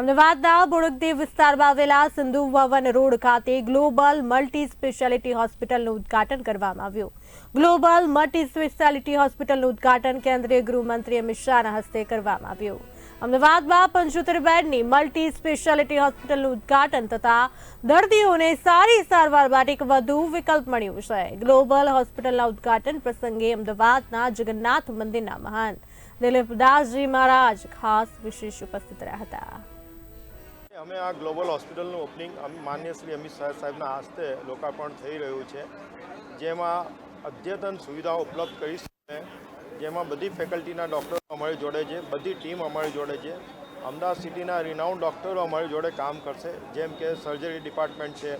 અમદાવાદના બોડકદેવ વિસ્તારમાં આવેલા સિંધુ ભવન રોડ ખાતે ગ્લોબલ મલ્ટી સ્પેશિયાલિટી હોસ્પિટલનું ઉદ્ઘાટન કરવામાં આવ્યું. ગ્લોબલ મલ્ટી સ્પેશિયાલિટી હોસ્પિટલનું ઉદ્ઘાટન કેન્દ્રીય ગૃહમંત્રી અમિત શાહના હસ્તે કરવામાં આવ્યું. અમદાવાદમાં પંચોતેર બેડની મલ્ટી સ્પેશિયાલિટી હોસ્પિટલનું ઉદઘાટન થતા દર્દીઓને સારી સારવાર માટે એક વધુ વિકલ્પ મળ્યો છે. ગ્લોબલ હોસ્પિટલના ઉદ્ઘાટન પ્રસંગે અમદાવાદના જગન્નાથ મંદિરના મહાન દિલીપદાસજી મહારાજ ખાસ વિશેષ ઉપસ્થિત રહ્યા હતા. અમે આ ગ્લોબલ હોસ્પિટલનું ઓપનિંગ માન્ય શ્રી અમિત શાહ સાહેબના હસ્તે લોકાર્પણ થઈ રહ્યું છે. જેમાં અદ્યતન સુવિધાઓ ઉપલબ્ધ કરી છે. જેમાં બધી ફેકલ્ટીના ડૉક્ટરો અમારી જોડે છે, બધી ટીમ અમારી જોડે છે. અમદાવાદ સિટીના રિનાઉન્ડ ડૉક્ટરો અમારી જોડે કામ કરશે. જેમ કે સર્જરી ડિપાર્ટમેન્ટ છે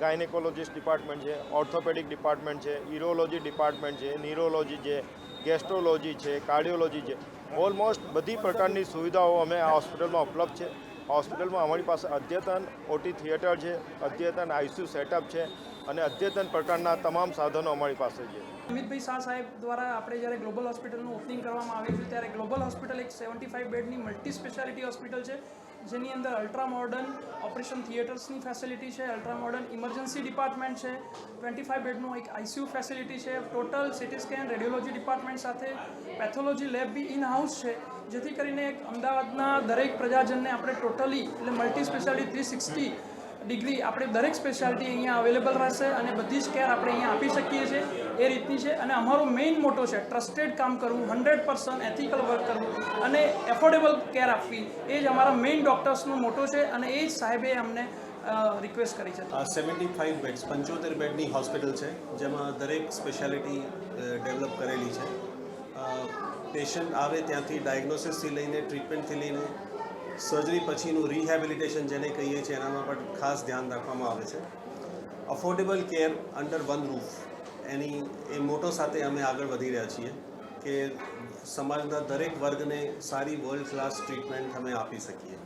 ગાયનેકોલોજીસ્ટ ડિપાર્ટમેન્ટ છે ઓર્થોપેડિક ડિપાર્ટમેન્ટ છે યુરોલોજી ડિપાર્ટમેન્ટ છે ન્યુરોલોજી છે ગેસ્ટ્રોલોજી છે કાર્ડિયોલોજી છે. ઓલમોસ્ટ બધી પ્રકારની સુવિધાઓ અમે આ હોસ્પિટલમાં ઉપલબ્ધ છે. હોસ્પિટલમાં અમારી પાસે અદ્યતન ઓટી થિયેટર છે, અદ્યતન આઈસીયુ સેટઅપ છે અને અદ્યતન પ્રકારના તમામ સાધનો અમારી પાસે છે. અમિતભાઈ શાહ સાહેબ દ્વારા આપણે જ્યારે ગ્લોબલ હોસ્પિટલનું ઓપનિંગ કરવામાં આવ્યું છે, ત્યારે ગ્લોબલ હોસ્પિટલ એક સેવન્ટી ફાઇવ બેડની મલ્ટી સ્પેશિયાલિટી હોસ્પિટલ છે. જેની અંદર અલ્ટ્રા મોડર્ન ઓપરેશન થિયેટર્સની ફેસિલિટી છે અલ્ટ્રા મોડર્ન ઇમરજન્સી ડિપાર્ટમેન્ટ છે ટ્વેન્ટી ફાઇવ બેડનું એક આઈસીયુ ફેસિલિટી છે total CT scan radiology department સાથે pathology lab be in house છે, જેથી કરીને એક અમદાવાદના દરેક પ્રજાજનને આપણે ટોટલી એટલે multi speciality three sixty degree આપણે દરેક સ્પેશિયાલિટી અહીંયા અવેલેબલ રહેશે અને બધી જ કેર આપણે અહીંયા આપી શકીએ છીએ, એ રીતની છે. અને અમારો મેઇન મોટો છે ટ્રસ્ટેડ કામ કરવું હંડ્રેડ પર્સન્ટ એથિકલ વર્ક કરવું અને એફોર્ડેબલ કેર આપવી, એ જ અમારા મેઇન ડૉક્ટર્સનો મોટો છે અને એ જ સાહેબે અમને રિક્વેસ્ટ કરી છે. સેવન્ટી ફાઇવ બેડ્સ પંચોતેર બેડની હોસ્પિટલ છે, જેમાં દરેક સ્પેશિયાલિટી ડેવલપ કરેલી છે. પેશન્ટ આવે ત્યાંથી ડાયગ્નોસિસથી લઈને ટ્રીટમેન્ટથી લઈને સર્જરી પછીનું રિહેબિલિટેશન જેને કહીએ છીએ એનામાં પણ ખાસ ધ્યાન રાખવામાં આવે છે. Affordable care under one roof એની એ મોટો સાથે અમે આગળ વધી રહ્યા છીએ કે સમાજના દરેક વર્ગને સારી વર્લ્ડ ક્લાસ ટ્રીટમેન્ટ અમે આપી શકીએ.